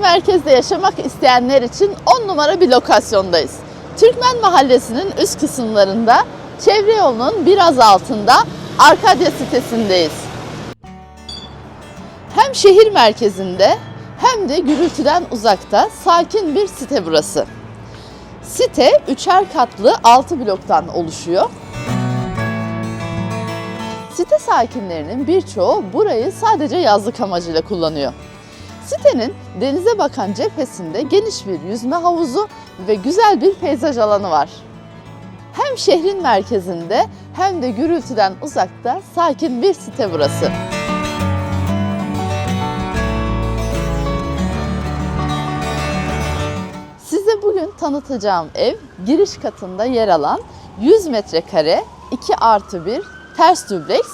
merkezde yaşamak isteyenler için 10 numara bir lokasyondayız. Türkmen Mahallesi'nin üst kısımlarında, çevre yolunun biraz altında Arkadya sitesindeyiz. Hem şehir merkezinde hem de gürültüden uzakta sakin bir site burası. Site üçer katlı 6 bloktan oluşuyor. Site sakinlerinin birçoğu burayı sadece yazlık amacıyla kullanıyor. Sitenin denize bakan cephesinde geniş bir yüzme havuzu ve güzel bir peyzaj alanı var. Hem şehrin merkezinde hem de gürültüden uzakta sakin bir site burası. Size bugün tanıtacağım ev giriş katında yer alan 100 metrekare 2 artı 1 ters dubleks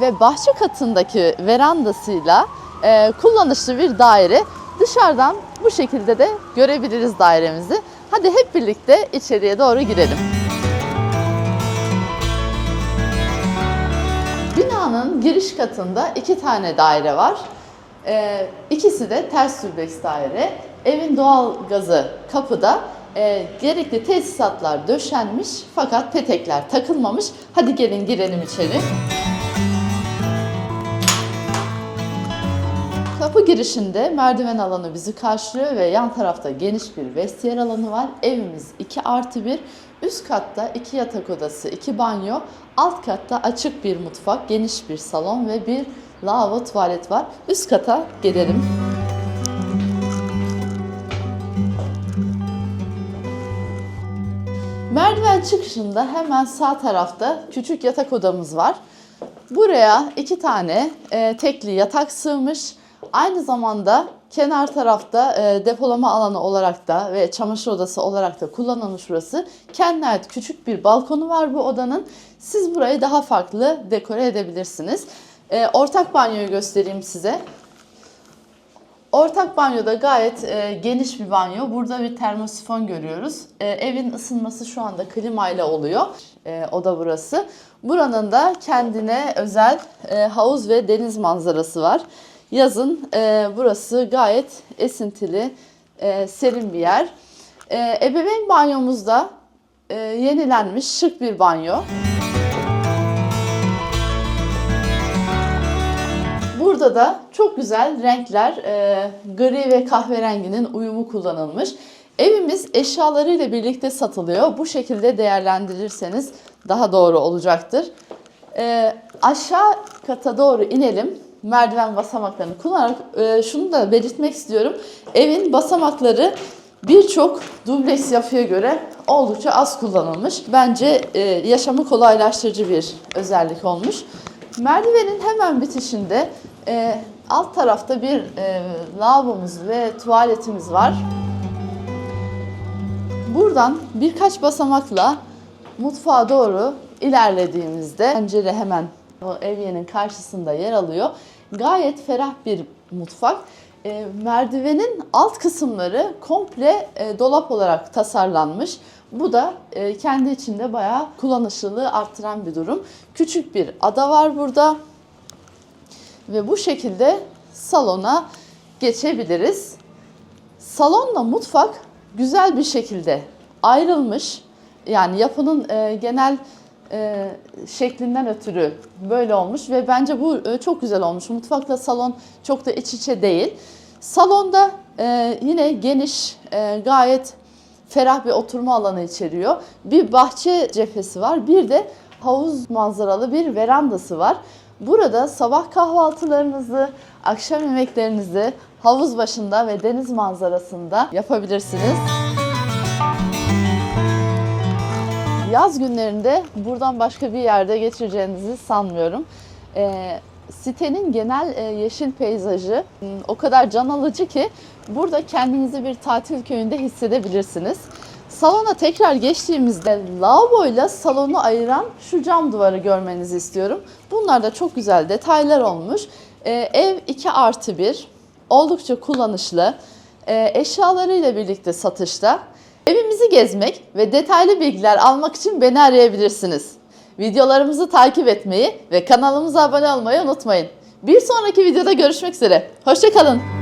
ve bahçe katındaki verandasıyla e, kullanışlı bir daire. Dışarıdan bu şekilde de görebiliriz dairemizi. Hadi hep birlikte içeriye doğru girelim. Binanın giriş katında iki tane daire var. Ee, ikisi de ters dubleks daire. Evin doğal gazı kapıda. Ee, gerekli tesisatlar döşenmiş fakat petekler takılmamış. Hadi gelin girelim içeri. Kapı girişinde merdiven alanı bizi karşılıyor ve yan tarafta geniş bir vestiyer alanı var. Evimiz 2 artı 1. Üst katta 2 yatak odası, 2 banyo. Alt katta açık bir mutfak, geniş bir salon ve bir lavabo tuvalet var. Üst kata gelelim. Merdiven çıkışında hemen sağ tarafta küçük yatak odamız var. Buraya iki tane e, tekli yatak sığmış. Aynı zamanda kenar tarafta e, depolama alanı olarak da ve çamaşır odası olarak da kullanılmış burası. Kendine ait küçük bir balkonu var bu odanın. Siz burayı daha farklı dekore edebilirsiniz. E, ortak banyoyu göstereyim size. Ortak banyoda gayet e, geniş bir banyo. Burada bir termosifon görüyoruz. E, evin ısınması şu anda klimayla oluyor. E, oda burası. Buranın da kendine özel e, havuz ve deniz manzarası var. Yazın e, burası gayet esintili, e, serin bir yer. E, ebeveyn banyomuzda e, yenilenmiş şık bir banyo. Burada da çok güzel renkler, e, gri ve kahverenginin uyumu kullanılmış. Evimiz eşyalarıyla birlikte satılıyor. Bu şekilde değerlendirirseniz daha doğru olacaktır. E, aşağı kata doğru inelim. Merdiven basamaklarını kullanarak e, şunu da belirtmek istiyorum. Evin basamakları birçok dubleks yapıya göre oldukça az kullanılmış. Bence e, yaşamı kolaylaştırıcı bir özellik olmuş. Merdivenin hemen bitişinde e, alt tarafta bir e, lavabomuz ve tuvaletimiz var. Buradan birkaç basamakla mutfağa doğru ilerlediğimizde pencere hemen o evyenin karşısında yer alıyor. Gayet ferah bir mutfak. E, merdivenin alt kısımları komple e, dolap olarak tasarlanmış. Bu da e, kendi içinde bayağı kullanışlılığı arttıran bir durum. Küçük bir ada var burada. Ve bu şekilde salona geçebiliriz. Salonla mutfak güzel bir şekilde ayrılmış. Yani yapının e, genel e, şeklinden ötürü böyle olmuş ve bence bu e, çok güzel olmuş. Mutfakla salon çok da iç içe değil. Salonda e, yine geniş, e, gayet ferah bir oturma alanı içeriyor. Bir bahçe cephesi var. Bir de havuz manzaralı bir verandası var. Burada sabah kahvaltılarınızı, akşam yemeklerinizi havuz başında ve deniz manzarasında yapabilirsiniz. Yaz günlerinde buradan başka bir yerde geçireceğinizi sanmıyorum. Ee, sitenin genel e, yeşil peyzajı m, o kadar can alıcı ki burada kendinizi bir tatil köyünde hissedebilirsiniz. Salona tekrar geçtiğimizde lavaboyla salonu ayıran şu cam duvarı görmenizi istiyorum. Bunlar da çok güzel detaylar olmuş. Ee, ev 2 artı 1. Oldukça kullanışlı. Ee, eşyalarıyla birlikte satışta. Evimizi gezmek ve detaylı bilgiler almak için beni arayabilirsiniz. Videolarımızı takip etmeyi ve kanalımıza abone olmayı unutmayın. Bir sonraki videoda görüşmek üzere. Hoşçakalın.